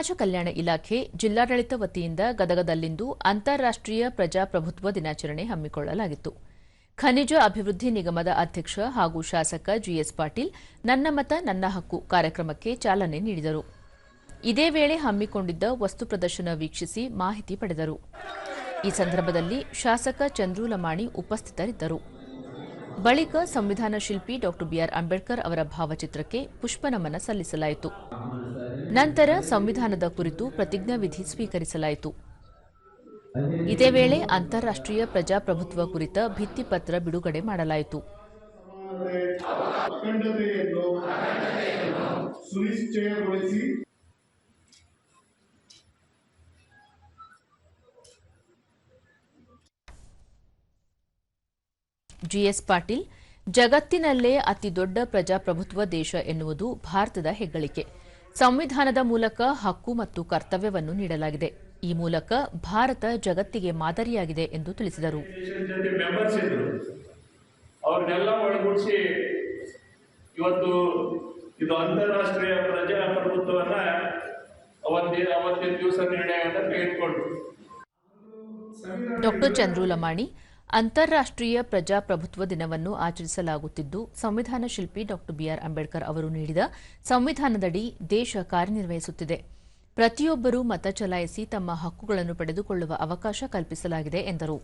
ಸಮಾಜ ಕಲ್ಯಾಣ ಇಲಾಖೆ ಜಿಲ್ಲಾಡಳಿತ ವತಿಯಿಂದ ಗದಗದಲ್ಲಿಂದು ಅಂತಾರಾಷ್ಟೀಯ ಪ್ರಜಾಪ್ರಭುತ್ವ ದಿನಾಚರಣೆ ಹಮ್ಮಿಕೊಳ್ಳಲಾಗಿತ್ತು. ಖನಿಜ ಅಭಿವೃದ್ಧಿ ನಿಗಮದ ಅಧ್ಯಕ್ಷ ಹಾಗೂ ಶಾಸಕ ಜಿಎಸ್ ಪಾಟೀಲ್ ನನ್ನ ಮತ, ನನ್ನ ಹಕ್ಕು ಕಾರ್ಯಕ್ರಮಕ್ಕೆ ಚಾಲನೆ ನೀಡಿದರು. ಇದೇ ವೇಳೆ ಹಮ್ಮಿಕೊಂಡಿದ್ದ ವಸ್ತು ಪ್ರದರ್ಶನ ವೀಕ್ಷಿಸಿ ಮಾಹಿತಿ ಪಡೆದರು. ಈ ಸಂದರ್ಭದಲ್ಲಿ ಶಾಸಕ ಚಂದ್ರು ಲಮಾಣಿ ಉಪಸ್ಥಿತರಿದ್ದರು. ಬಳಿಕ ಸಂವಿಧಾನ ಶಿಲ್ಪಿ ಡಾ ಬಿಆರ್ ಅಂಬೇಡ್ಕರ್ ಅವರ ಭಾವಚಿತ್ರಕ್ಕೆ ಪುಷ್ಪನಮನ ಸಲ್ಲಿಸಲಾಯಿತು. ನಂತರ ಸಂವಿಧಾನದ ಕುರಿತು ಪ್ರತಿಜ್ಞಾವಿಧಿ ಸ್ವೀಕರಿಸಲಾಯಿತು. ಇದೇ ವೇಳೆ ಅಂತಾರಾಷ್ಟ್ರೀಯ ಪ್ರಜಾಪ್ರಭುತ್ವ ಕುರಿತ ಭಿತ್ತಿಪತ್ರ ಬಿಡುಗಡೆ ಮಾಡಲಾಯಿತು. ಸುನಿಶ್ಚಯಗೊಳಿಸಿ ಜಿಎಸ್ ಪಾಟೀಲ್ ಜಗತ್ತಿನಲ್ಲೇ ಅತಿದೊಡ್ಡ ಪ್ರಜಾಪ್ರಭುತ್ವ ದೇಶ ಎನ್ನುವುದು ಭಾರತದ ಹೆಗ್ಗಳಿಕೆ. ಸಂವಿಧಾನದ ಮೂಲಕ ಹಕ್ಕು ಮತ್ತು ಕರ್ತವ್ಯವನ್ನು ನೀಡಲಾಗಿದೆ. ಈ ಮೂಲಕ ಭಾರತ ಜಗತ್ತಿಗೆ ಮಾದರಿಯಾಗಿದೆ ಎಂದು ತಿಳಿಸಿದರು. ಇವತ್ತು ಇದು ಅಂತಾರಾಷ್ಟ್ರೀಯ ಪ್ರಜಾಪ್ರಭುತ್ವವನ್ನ ಅವತ್ತಿನ ಅವತ್ತಿನ ದಿವಸ ನಿರ್ಣಯವನ್ನು ತೆಗೆದುಕೊಂಡ್ರು. ಡಾಕ್ಟರ್ ಚಂದ್ರು ಲಮಾಣಿ ಅಂತಾರಾಷ್ಟೀಯ ಪ್ರಜಾಪ್ರಭುತ್ವ ದಿನವನ್ನು ಆಚರಿಸಲಾಗುತ್ತಿದ್ದು, ಸಂವಿಧಾನ ಶಿಲ್ಪಿ ಡಾ ಬಿಆರ್ ಅಂಬೇಡ್ಕರ್ ಅವರು ನೀಡಿದ ಸಂವಿಧಾನದಡಿ ದೇಶ ಕಾರ್ಯನಿರ್ವಹಿಸುತ್ತಿದೆ. ಪ್ರತಿಯೊಬ್ಬರೂ ಮತ ಚಲಾಯಿಸಿ ತಮ್ಮ ಹಕ್ಕುಗಳನ್ನು ಪಡೆದುಕೊಳ್ಳುವ ಅವಕಾಶ ಕಲ್ಪಿಸಲಾಗಿದೆ ಎಂದರು.